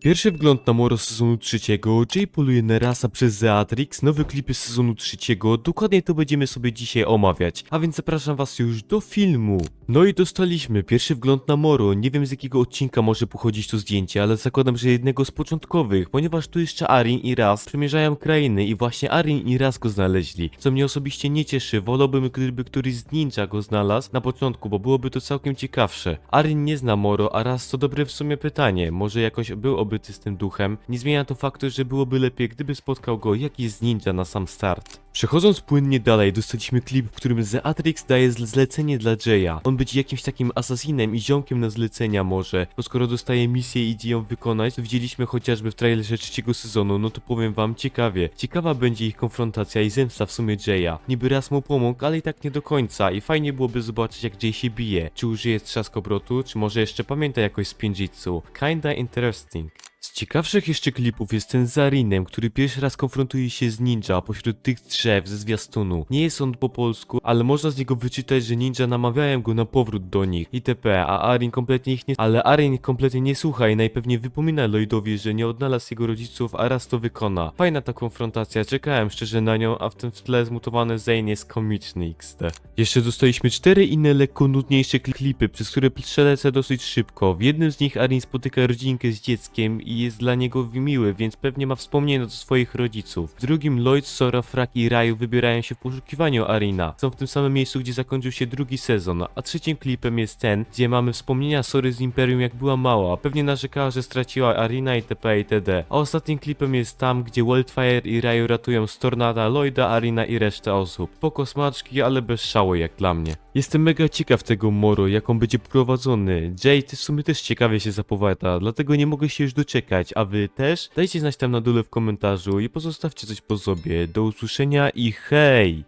Pierwszy wgląd na Moro sezonu trzeciego, Jay poluje na rasa przez Zeatrix, nowe klipy sezonu trzeciego, dokładnie to będziemy sobie dzisiaj omawiać, a więc zapraszam was już do filmu. No i dostaliśmy. Pierwszy wgląd na Moro, nie wiem z jakiego odcinka może pochodzić to zdjęcie, ale zakładam, że jednego z początkowych, ponieważ tu jeszcze Arin i Raz przemierzają krainy i właśnie Arin i Raz go znaleźli, co mnie osobiście nie cieszy, wolałbym gdyby któryś z ninja go znalazł na początku, bo byłoby to całkiem ciekawsze. Arin nie zna Moro, a Raz to dobre w sumie pytanie, może jakoś był obyty z tym duchem, nie zmienia to faktu, że byłoby lepiej gdyby spotkał go jakiś z ninja na sam start. Przechodząc płynnie dalej, dostaliśmy klip, w którym Zeatrix daje zle- zlecenie dla Jaya. On być jakimś takim asasinem i ziomkiem na zlecenia może, bo skoro dostaje misję i idzie ją wykonać, to widzieliśmy chociażby w trailerze trzeciego sezonu, no to powiem wam ciekawie. Ciekawa będzie ich konfrontacja i zemsta w sumie Jaya. Niby raz mu pomógł, ale i tak nie do końca i fajnie byłoby zobaczyć jak Jay się bije. Czy użyje trzaskobrotu, czy może jeszcze pamięta jakoś z Pinjitsu. Kinda interesting. Z ciekawszych jeszcze klipów jest ten z Arinem, który pierwszy raz konfrontuje się z ninja pośród tych drzew ze zwiastunu. Nie jest on po polsku, ale można z niego wyczytać, że ninja namawiają go na powrót do nich itp., a Arin kompletnie ich nie... Ale Arin kompletnie nie słucha i najpewniej wypomina Lloydowi, że nie odnalazł jego rodziców, a raz to wykona. Fajna ta konfrontacja, czekałem szczerze na nią, a w tym tle zmutowany Zane jest komiczny XD. Jeszcze dostaliśmy cztery inne lekko nudniejsze kli- klipy, przez które przelecę dosyć szybko. W jednym z nich Arin spotyka rodzinkę z dzieckiem i jest dla niego miły, więc pewnie ma wspomnienia do swoich rodziców. W drugim Lloyd, Sora, Frak i Raju wybierają się w poszukiwaniu Arina. Są w tym samym miejscu, gdzie zakończył się drugi sezon, a trzecim klipem jest ten, gdzie mamy wspomnienia Sory z Imperium jak była mała. Pewnie narzekała, że straciła Arina itp. itd. A ostatnim klipem jest tam, gdzie Wildfire i Raju ratują z Tornada, Lloyda, Arina i resztę osób. Spoko smaczki, ale bez szału jak dla mnie. Jestem mega ciekaw tego Moro, jak on będzie prowadzony. Jay w sumie też ciekawie się zapowiada, dlatego nie mogę się już doczekać, a wy też? Dajcie znać tam na dole w komentarzu i pozostawcie coś po sobie. Do usłyszenia i hej!